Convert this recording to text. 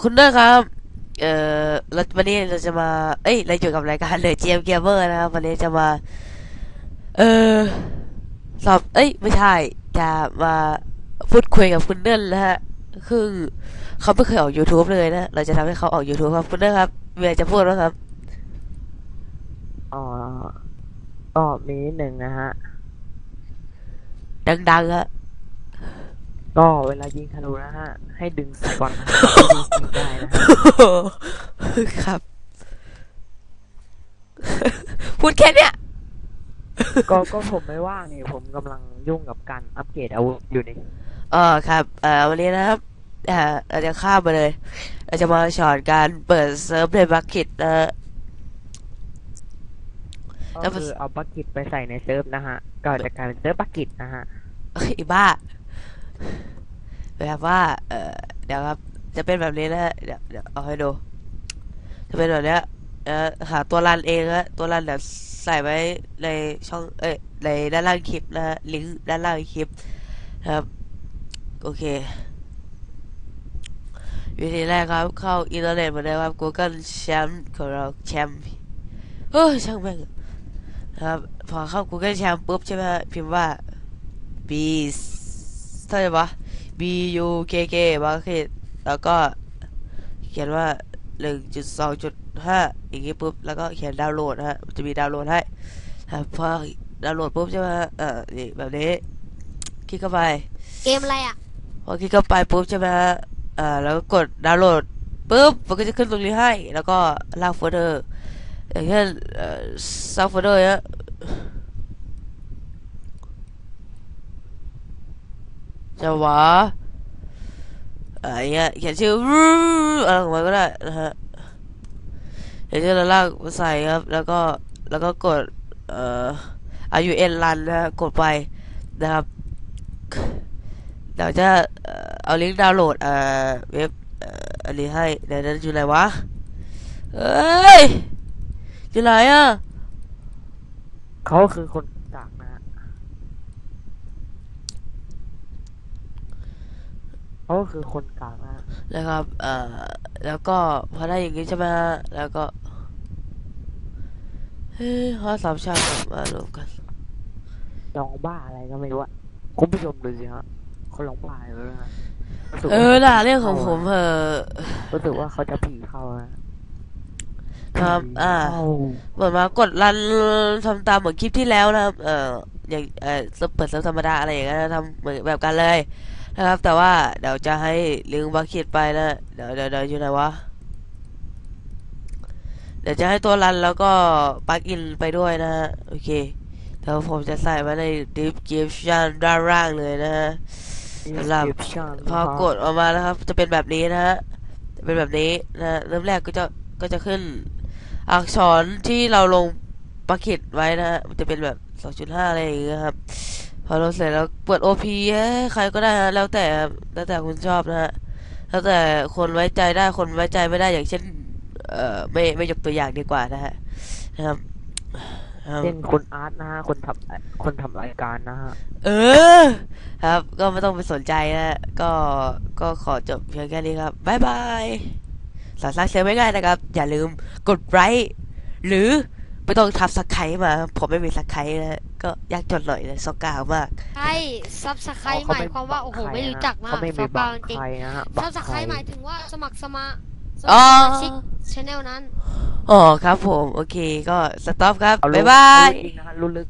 คุณเนอร์ครับ เอ่อแล้ววันนี้เราจะมา เอ้ยเราอยู่กับรายการเลยเจมเกมเมอร์นะครับ วันนี้จะมา เออสอบ เอ้ย ไม่ใช่ จะมาพูดคุยกับคุณเนอร์นะฮะ คือเขาไม่เคยออก YouTube เลยนะ เราจะทำให้เขาออก YouTube ครับ คุณเนอร์ครับมีอะไรจะพูดไหมครับ อ๋อก็มีนิดหนึ่งนะฮะ ดังๆฮะ ก็เวลายิงธนูนะฮะ ให้ดึงก่อนนะฮะดึงยิงได้นะฮะครับ พูดแค่เนี้ยก็ก็ผมไม่ว่างนี่ผมกำลังยุ่งกับการอัปเกรดอาวุธอยู่นี่อ๋อครับ เอ่อวันนี้นะครับเอ่อเราจะข้ามไปเลย เราจะมาสอนการเปิดเซิร์ฟในบัคกิตนะฮะแล้ก็วมันคือเอาบักกิตไปใส่ในเซิร์ฟนะฮะ ก็จะกลายเป็นเซิร์ฟบักกิตนะฮะเอ้ยบ้า แบบว่า เออเดี๋ยวครับ จะเป็นแบบนี้นะฮะเดี๋ยวเดี๋ยวเอาให้ดู จะเป็นแบบเนี้ยเออหาตัวรันเองฮะตัวรันเดี๋ยวใส่ไว้ในช่อง เอ้ย ในด้านล่างคลิปนะฮะ ลิงก์ด้านล่างคลิปนะครับ โอเค วิธีแรกครับ เข้าอินเทอร์เน็ตมาเลยครับ Google แชมป์ของเราแชมป์เฮ้ย ช่างแม่งครับ พอเข้า Google แชมป์ปุ๊บใช่ไหมพิมพ์ว่า B เท่าไหร่ปะ B U K K บาร์เคดแล้วก็เขียนว่า 1.2.5 อย่างงี้ปุ๊บ แล้วก็เขียนดาวน์โหลดนะฮะมันจะมีดาวน์โหลดให้ครับพอดาวน์โหลดปุ๊บใช่ไหมฮะเออนี่แบบนี้ คลิกเข้าไป เกมอะไรอะ พอคลิกเข้าไปปุ๊บใช่ไหมฮะเอ่อแล้วก็กดดาวน์โหลดปุ๊บ มันก็จะขึ้นตรงนี้ให้ แล้วก็ลากโฟลเดอร์ อย่างเช่นเอ่อซับโฟลเดอร์เนี้ย จะวะอะไรเงี้ยเขียนชื่ออะไรของมันก็ได้นะฮะอย่างเช่นเราลากมาใส่ครับ แล้วก็แล้วก็กดเอ่อ RUN run นะฮะกดไปนะครับเดี๋ยวจะเอาลิงก์ดาวน์โหลดเอ่อเว็บอันนี้ให้เดี๋ยวนั้นอยู่ไหนวะเอ้ยอยู่ไหนอะเขาคือคนกากนะฮะ เขาคือคนกากนะฮะนะครับ เอ่อ แล้วก็พอได้อย่างนี้ใช่ไหมฮะ แล้วก็ เฮ้ยห้าสามชาติมารวมกันร้องบ้าอะไรก็ไม่รู้อะคุณผู้ชมดูสิฮะเขาร้องบ้าเลยนะฮะรู้สึกเอว่าอด่าเรื่องของผมเออรู้สึกว่าเขาจะผีเข้านะครับ อ่า เข้าเหมือนมากดรันทำตามเหมือนคลิปที่แล้วนะครับ เอ่ออย่างเอ่อเซิร์ฟเปิดเซิร์ฟธรรมดาอะไรอย่างเงี้ยนะทำเหมือนแบบกันเลย นะครับ แต่ว่าเดี๋ยวจะให้ลิงก์บัคเก็ตไปนะเดี๋ยวเดี๋ยวเดี๋ยวอยู่ไหนวะเดี๋ยวจะให้ตัวรันแล้วก็ปลั๊กอินไปด้วยนะฮะโอเคเดี๋ยวผมจะใส่ไว้ใน description ด้านล่างเลยนะฮะสำหรับ description พอกดออกมานะครับ จะเป็นแบบนี้นะฮะจะเป็นแบบนี้นะฮะเริ่มแรกก็จะก็จะขึ้น อักษรที่เราลงบัคเก็ตไว้นะฮะมันจะเป็นแบบ 2.5 อะไรอย่างเงี้ยครับ พอเราเสร็จแล้วเปิด OP ให้ใครก็ได้ฮะแล้วแต่ครับแล้วแต่คุณชอบนะฮะแล้วแต่คนไว้ใจได้คนไว้ใจไม่ได้อย่างเช่น เอ่อไม่ไม่ยกตัวอย่างดีกว่านะฮะนะครับครับเช่นคุณอาร์ตนะฮะคนทำคนทำรายการนะฮะเออ ครับ ก็ไม่ต้องไปสนใจนะฮะก็ก็ขอจบเพียงแค่นี้ครับบ๊ายบายสอนสร้างเซลล์ไม่ง่ายนะครับ อย่าลืมกดไลค์หรือไม่ต้องทับสักไครมา ผมไม่มีสักไครนะฮะ ก็ยากจนหน่อยนะซอกกาวมาก ใช่ซับสไครต์หมายความว่าโอ้โหไม่รู้จักมากเขาไม่ซัมีบบับางงจริงใครนะฮะซับสไครต์หมายถึงว่าสมัครสมาสอ๋อ มาชิกชแนลนั้น อ๋อครับผม โอเคก็สต็อปครับ เอารู้บ๊ายบายรู้จริงนะฮะรู้ลึก